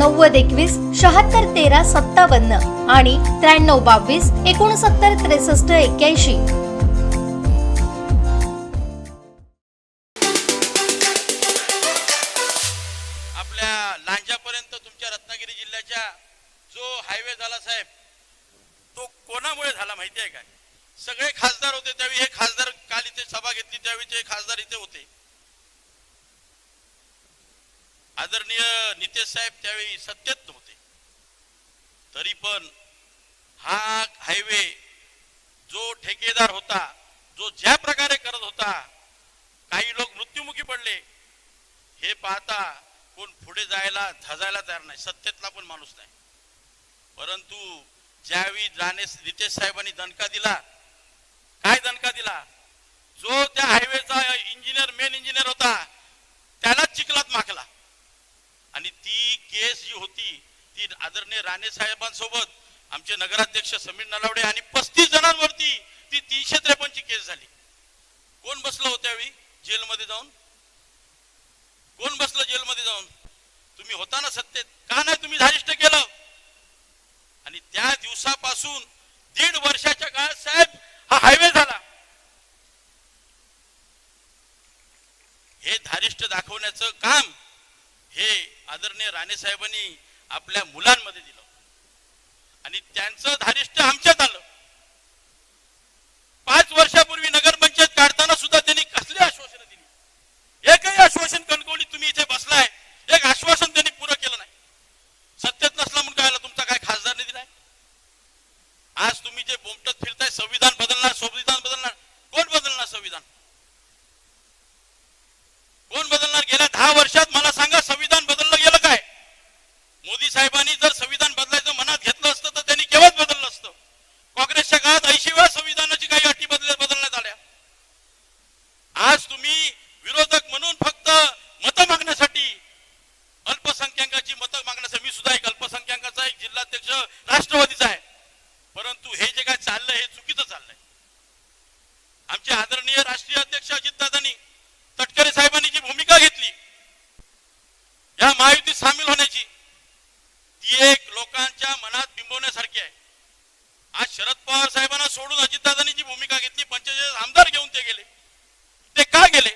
नव्वद एकवीस शहात्तर तेरा सत्तावन्न आणि त्र्याण्णव बावीस एकोणसत्तर त्रेसष्ट एक्क्याऐंशी. आपल्या लांजापर्यंत तुमच्या रत्नागिरी जिल्ह्याच्या जो हायवे झाला साहेब तो कोणामुळे झाला माहिती आहे काय? सगळे खासदार होते त्यावेळी हे खासदार काल इथे सभा घेतली त्यावेळी ते खासदार इथे होते. आदरणीय नितेश साहेब त्यावेळी सत्तेत नव्हते. तरी पण हा हायवे जो ठेकेदार होता जो ज्या प्रकारे करत होता काही लोक मृत्युमुखी पडले. हे पाहता कोण पुढे जायला झजायला तयार नाही. सत्तेतला पण माणूस नाही. परंतु ज्यावेळी राणे नितेश साहेबांनी दणका दिला काय दणका दिला? जो त्या हायवेचा इंजिनियर मेन इंजिनियर होता त्यालाच चिखलात माखला आणि ती केस जी होती ती आदरणीय राणे साहेबांसोबत आमचे नगराध्यक्ष समीर नलावडे आणि पस्तीस जणांवरती ती तीनशे त्रेपन्न ची केस झाली. कोण बसलं होत्या त्यावेळी? जेलमध्ये जाऊन? कोण बसलं जेलमध्ये जाऊन? तुम्ही होता ना सत्तेत? का नाही तुम्ही धारिष्ट केलं? आणि त्या दिवसापासून दीड वर्षाच्या काळात साहेब हा हायवे झाला. हे धारिष्ट दाखवण्याचं का राणे साहेबांनी आपल्या मुलांमध्ये दिलं. आणि त्यांचं धारिष्ट आमच्यात आलं पाच वर्षापूर्वी नगरपंचायत काढताना सुद्धा त्यांनी कसली आश्वासनं दिली एकही आश्वासन कणकवली तुम्ही इथे बसलाय एक आश्वासन त्यांनी पुरं केलं नाही सत्तेत नसला म्हणून काय तुमचा काय खासदारने दिलाय आज तुम्ही जे बोमटत फिरताय संविधान बदलणार संविधान बदलणार कोण बदलणार संविधान कोण बदलणार गेल्या दहा वर्षात मला सांगा संविधान बदललं गेलं काय मोदी साहेबांनी जर संविधान बदलायचं मनात घेतलं असतं तर त्यांनी केव्हाच बदललं असतं काँग्रेसच्या काळात ऐंशीव्या संविधानाची काही अटी बदल बदलण्यात आल्या आज तुम्ही विरोधक म्हणून फक्त मतं मागण्यासाठी अल्पसंख्याकाची मतं मागण्यासाठी मी सुद्धा एक अल्पसंख्याकाचा एक जिल्हाध्यक्ष राष्ट्रवादीचा आहे परंतु हे जे काय चाललंय हे चुकीचं चाललंय आमचे आदरणीय राष्ट्रीय अध्यक्ष अजितदादांनी तटकरे साहेबांनी जी भूमिका घेतली या महायुतीत सामील होण्याची ती एक लोकांच्या मनात बिंबवण्यासारखी आहे आज शरद पवार साहेबांना सोडून अजितदादांनी जी भूमिका घेतली पंचेचाळीस आमदार घेऊन ते गेले ते का गेले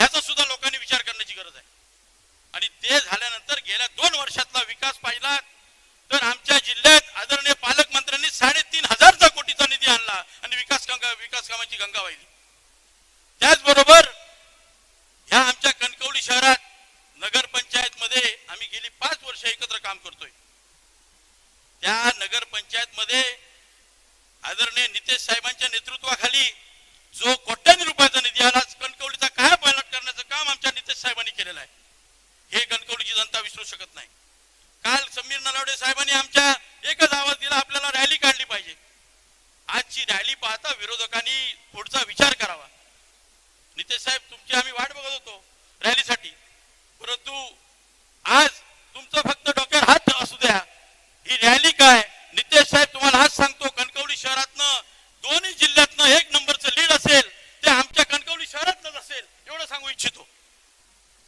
ह्याचा सुद्धा लोकांनी विचार करण्याची गरज आहे आणि ते झाल्यानंतर गेल्या दोन वर्षातला विकास पाहिला तर आमच्या जिल्ह्यात आदरणीय पालकमंत्र्यांनी साडेतीन हजारचा कोटीचा निधी आणला आणि विकास गंगा विकास कामाची गंगा वाहिली. त्याचबरोबर ह्या आमच्या कणकवली शहरात नगरपंचायत मध्ये आम्ही गेली पाच वर्ष एकत्र काम करतोय. त्या नगरपंचायत मध्ये आदरणीय नितेश साहेबांच्या नेतृत्वाखाली जो कोट्यानी रुपयाचा निधी आला कणकवलीचा काय पायलट करण्याचं काम आमच्या नितेश साहेबांनी केलेलं आहे हे कणकवलीची जनता विसरू शकत नाही काल समीर नलावडे साहेबांनी आमच्या एकच आवाज दिला आपल्याला रॅली काढली पाहिजे आजची रॅली विरोधकांनी पुढचा विचार करावा. नितेश साहेब तुमची आम्ही वाट बघत होतो. रॅलीसाठी परंतु आज तुमचं फक्त डोक्यावर हात असू द्या ही रॅली काय नितेश साहेब तुम्हाला आज सांगतो कणकवली शहरातनं दोन्ही जिल्ह्यातनं एक नंबरचं लीड असेल ते आमच्या कणकवली शहरातलंच असेल एवढं सांगू इच्छितो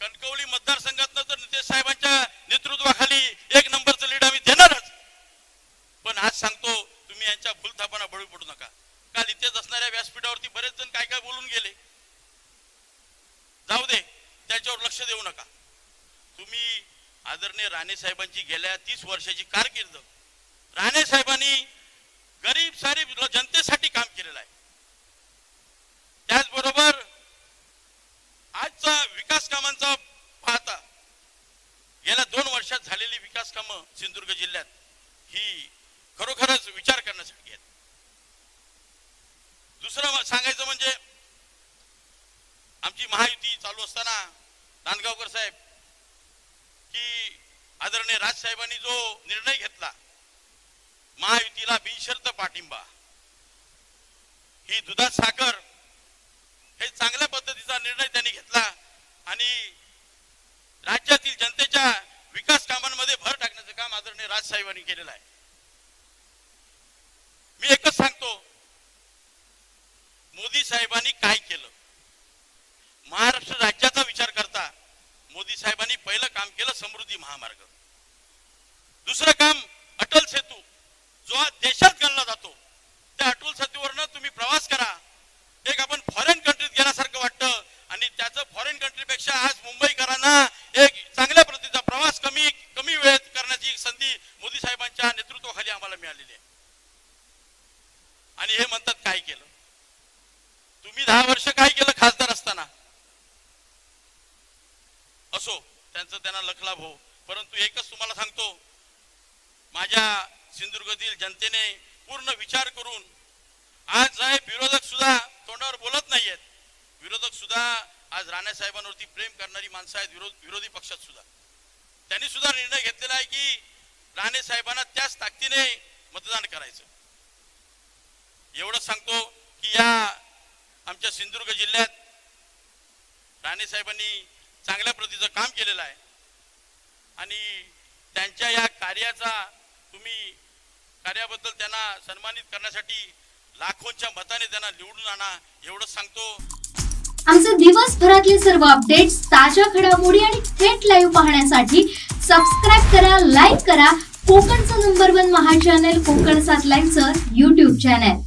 कणकवली मतदारसंघातनं तर नितेश साहेबांच्या नेतृत्वाखाली एक नंबरचं लीड आम्ही देणारच पण आज सांगतो तुम्ही यांच्या भूलथापांना बळी पडू नका काल इथेच असणाऱ्या व्यासपीठावरती बरेच जण काय काय बोलून गेले जाऊ दे त्याच्यावर लक्ष देऊ नका. तुम्ही आदरणीय राणे साहेबांची गेल्या तीस वर्षाची कारकीर्द राणे साहेबांनी गरीब सारीब जनतेसाठी काम केलेलं आहे. त्याचबरोबर आजचा विकास कामांचा पाहता गेल्या दोन वर्षात झालेली विकास कामं सिंधुदुर्ग जिल्ह्यात ही खरोखरच विचार करण्यासाठी आहेत. दुसरं सांगायचं म्हणजे चालू असताना नांदगावकर साहेब की आदरणीय राजसाहेबांनी जो निर्णय घेतला महायुतीला बिनशर्त पाठिंबा ही दुधात साखर हे चांगल्या पद्धतीचा निर्णय त्यांनी घेतला आणि राज्यातील जनतेच्या विकास कामांमध्ये भर टाकण्याचं काम आदरणीय राजसाहेबांनी केलेलं आहे. मी एकच सांगतो मोदी साहेबांनी काय केलं महाराष्ट्र राज्याचा विचार करता मोदी साहेबांनी पहिलं काम केलं समृद्धी महामार्ग. दुसरं काम अटल सेतू. जो आज देशात गणला जातो त्या अटल सेतूवरनं तुम्ही प्रवास करा. एक आपण फॉरेन कंट्रीत गेल्यासारखं वाटतं आणि त्याचं फॉरेन कंट्रीपेक्षा आज मुंबईकरांना एक चांगल्या प्रतीचा प्रवास कमी कमी वेळेत करण्याची संधी मोदी साहेबांच्या नेतृत्वाखाली आम्हाला मिळालेली आहे. आणि हे म्हणतात काय केलं? तुम्ही दहा वर्ष काय केलं खासदार असताना? असो. त्यांचं त्यांना लखलाभ हो. परंतु एकच तुम्हाला सांगतो माझ्या सिंधुदुर्गातील जनतेने पूर्ण विचार करून आज आहे विरोधक सुद्धा तोंडावर बोलत नाहीयेत. विरोधक सुद्धा आज राणे साहेबांवरती प्रेम करणारी माणसं आहेत विरोध विरोधी पक्षात सुद्धा. त्यांनी सुद्धा निर्णय घेतलेला आहे की राणे साहेबांना त्याच ताकदीने मतदान करायचं. एवढं सांगतो की या आमच्या सिंधुदुर्ग जिल्ह्यात राणे साहेबांनी चांगल्या प्रतीचं काम केलेलं आहे. आणि त्यांच्या या कार्याचा तुम्ही कार्याबद्दल त्यांना सन्मानित करण्यासाठी लाखोंच्या मताने त्यांना निवडून आणा एवढंच सांगतो. आमचे दिवसभरातले सर्व अपडेट्स ताज्या घडामोडी आणि थेट लाईव्ह पाहण्यासाठी सबस्क्राईब करा लाईक करा. कोकणचं नंबर वन महा चॅनल कोकण सात लाईव्हचं युट्यूब चॅनल